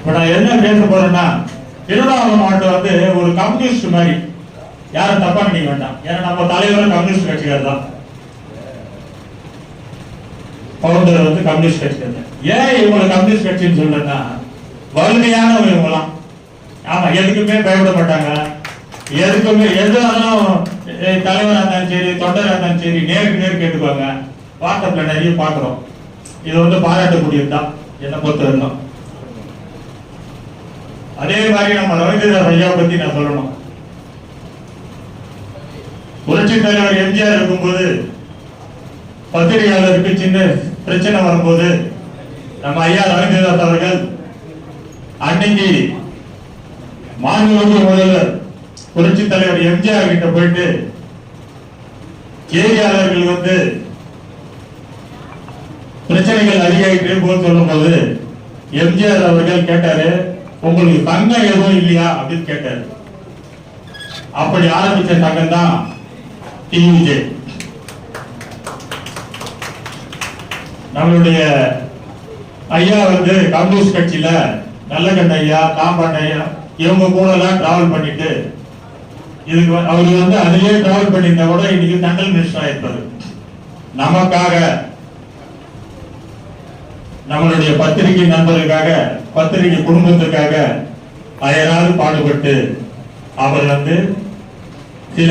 இப்போ நான் என்ன பேச போறேன்னா திருவண்ணாமலை மாவட்டம் வந்து ஒரு கம்யூனிஸ்ட் மாதிரி. யாரும் தப்பா நினைக்க வேண்டாம். ஏன்னா நம்ம தலைவர் கம்யூனிஸ்ட் கட்சிக்காரர் தான். பவுண்டர் வந்து கம்யூனிஸ்ட் கட்சிக்காரர் ஏன் இவங்களை கம்யூனிஸ்ட் கட்சின்னு சொல்றேன்னா வலிமையானவங்க இவங்கலாம் ஆமா எதுக்குமே பயப்பட மாட்டாங்க. எதுக்குமே எது ஆனாலும் அஹ், இருந்தாலும் சரி தொண்டராக இருந்தாலும் சரி நேருக்கு நேர் கேட்டுக்குவாங்க வாட்ஸ்அப்ல நிறைய பாக்குறோம் இது வந்து பாராட்டக்கூடியது தான் என்னை பொறுத்த அதே மாதிரி நம்ம ரவீந்திரநாத் ஐயா பத்தி நான் சொல்லணும். புரட்சி தலைவர் எம்ஜிஆர் இருக்கும்போது பத்திரிகையாளருக்கு சின்ன பிரச்சனை வரும்போது நம்ம ஐயா ரவீந்திரநாத் அவர்கள் அன்னைக்கு மாநில முதல்வர் புரட்சி தலைவர் எம்ஜிஆர் கிட்ட போயிட்டு செய்தியாளர்கள் வந்து பிரச்சனைகள் அதிகாரிட்டு போது சொல்லும் சொல்லும்போது எம்ஜிஆர் அவர்கள் கேட்டாரு உங்களுக்கு தங்கம் எதுவும் இல்லையா அப்படின்னு கேட்டாரு. அப்படி ஆரம்பிச்ச தங்கம் தான் டிவிஜே நம்மளுடைய ஐயா வந்து கம்யூனிஸ்ட் கட்சியில நல்லகண்ட ஐயா காம்பாண்ட ஐயா இவங்க கூட எல்லாம் டிராவல் பண்ணிட்டு இதுக்கு அவர் வந்து அதிலேயே டிராவல் பண்ணியிருந்தா கூட இன்னைக்கு தண்டல் மினிஸ்டர் ஆயிருப்பாரு. நமக்காக நம்மளுடைய பத்திரிகை நண்பருக்காக பத்திரிகை குடும்பத்துக்காக அயராது பாடுபட்டு அவர் வந்து சில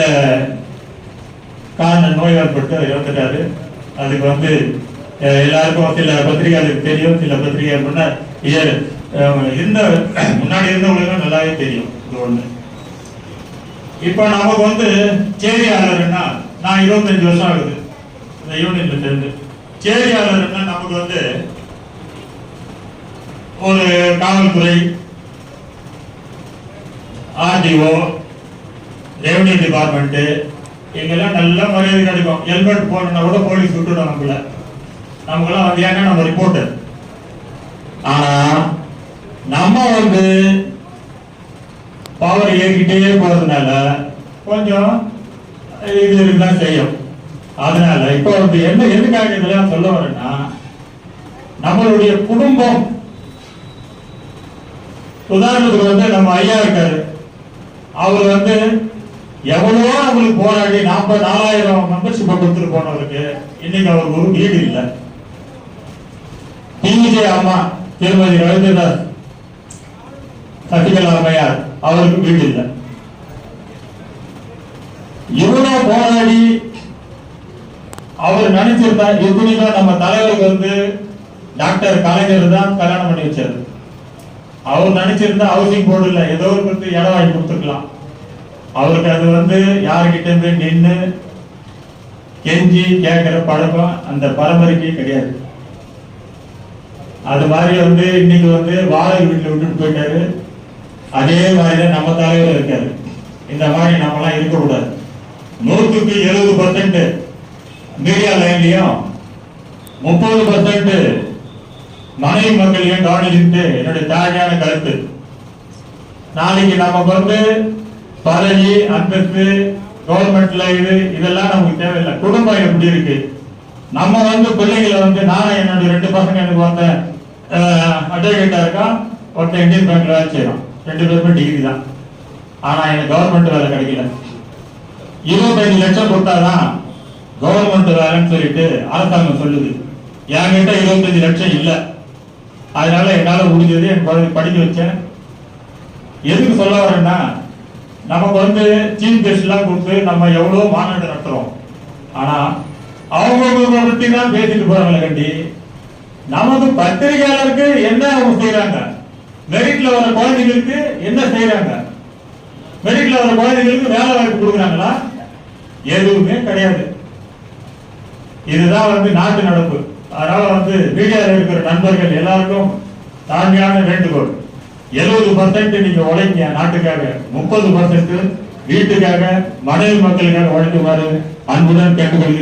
காரண நோய்வாய்ப்பட்டு இறந்துட்டாரு. அதுக்கு வந்து எல்லாருக்கும் சில பத்திரிகையாளருக்கு தெரியும். சில பத்திரிகை முன்ன இருந்த முன்னாடி இருந்தவங்களுக்கு நல்லாவே தெரியும். இது ஒண்ணு. இப்ப நமக்கு வந்து சேரியாளர்னா நான் இருபத்தஞ்சு வருஷம் ஆகுது. இந்த யூனியன்ல சேர்ந்து. சேரியாளர்னா நமக்கு வந்து ஒரு காவல்துறை ஆர்டிஓ ரெவன்யூ டிபார்ட்மெண்ட் இங்கெல்லாம் நல்ல மரியாதை கிடைக்கும். ஹெல்மெட் போடணும் கூட போலீஸ் விட்டுடும் நம்மள. நமக்குலாம் வந்து ஏன்னா நம்ம ரிப்போர்ட்டர் ஆனா நம்ம வந்து பவர் ஏறிக்கிட்டே போறதுனால கொஞ்சம் இது செய்யும். அதனால இப்போ வந்து என்ன எதுக்காக இதெல்லாம் சொல்ல வரேன்னா நம்மளுடைய குடும்பம் உதாரணத்துக்கு வந்து நம்ம ஐயா இருக்காரு. அவர் வந்து எவ்வளவோ அவங்களுக்கு போராடி நாற்பது நாலாயிரம் மெம்பர்ஷிப்பை கொடுத்துட்டு போனவருக்கு இன்னைக்கு அவருக்கு ஒரு வீடு இல்லை. டிவிஜே அம்மா திருமதி ரவீந்திரநாத் சசிகலா அம்மையார் அவருக்கு வீடு இல்லை. இவ்வளவு போராடி அவர் நினைச்சிருந்தா எத்தனைக்கும் நம்ம தலைவருக்கு வந்து டாக்டர் கலைஞர் தான் கல்யாணம் பண்ணி வச்சாரு. அவர் நினைச்சிருந்தா ஹவுசிங் போர்டு இல்லை ஏதோ ஒரு பத்து இடம் வாங்கி கொடுத்துருக்கலாம். அவருக்கு அது வந்து யாருக்கிட்ட இருந்து நின்று கெஞ்சி கேட்கிற பழக்கம் அந்த பரம்பரைக்கே கிடையாது. அது மாதிரி வந்து இன்னைக்கு வந்து வாழை வீட்டில் விட்டுட்டு போயிட்டாரு. அதே மாதிரி நம்ம தலைவர் இருக்காரு. இந்த மாதிரி நம்மலாம் இருக்கக்கூடாது. நூற்றுக்கு எழுபது பர்சன்ட் மீடியா லைன்லையும் முப்பது பர்சன்ட் மனைவி மக்களையும் கவனிச்சுட்டு என்னுடைய தேவையான கருத்து? நாளைக்கு நமக்கு வந்து பதவி அந்தஸ்து கவர்மெண்ட்ல இது இதெல்லாம் நமக்கு தேவையில்லை. குடும்பம் எப்படி இருக்கு? நம்ம வந்து பிள்ளைகளை வந்து நானும் என்னுடைய ரெண்டு பசங்க எனக்கு வந்த அட்வொகேட்டா இருக்கான். ஒருத்தன் இந்தியன் பேங்க்ல வேலை செய்யறான் ரெண்டு பேருமே டிகிரி தான். ஆனா எனக்கு கவர்மெண்ட் வேலை கிடைக்கல. இருபத்தஞ்சு லட்சம் கொடுத்தாதான் கவர்மெண்ட் வேலைன்னு சொல்லிட்டு அரசாங்கம் சொல்லுது. என்கிட்ட இருபத்தஞ்சு லட்சம் இல்லை. அதனால என்னால முடிஞ்சது என் குழந்தை படிக்க வச்சேன். எதுக்கு சொல்ல வரேன்னா நமக்கு வந்து சீஃப் கெஸ்ட் எல்லாம் கொடுத்து நம்ம எவ்வளவு மாநாடு நடத்துறோம். ஆனா அவங்க பத்தி தான் பேசிட்டு போறாங்களே கண்டி நமக்கு பத்திரிகையாளருக்கு என்ன அவங்க செய்யறாங்க மெரிட்ல வர குழந்தைகளுக்கு என்ன செய்யறாங்க மெரிட்ல வர குழந்தைகளுக்கு வேலை வாய்ப்பு கொடுக்குறாங்களா? எதுவுமே கிடையாது. இதுதான் வந்து நாட்டு நடப்பு. அதனால வந்து மீடியாவில் இருக்கிற நண்பர்கள் எல்லாருக்கும் தாழ்மையான வேண்டுகோள். எழுபது பர்சன்ட் நீங்க உழைங்க நாட்டுக்காக. முப்பது பர்சன்ட் வீட்டுக்காக மனைவி மக்களுக்காக உழைக்குமாறு அன்புடன் கேட்டுக்கொள்கிறேன்.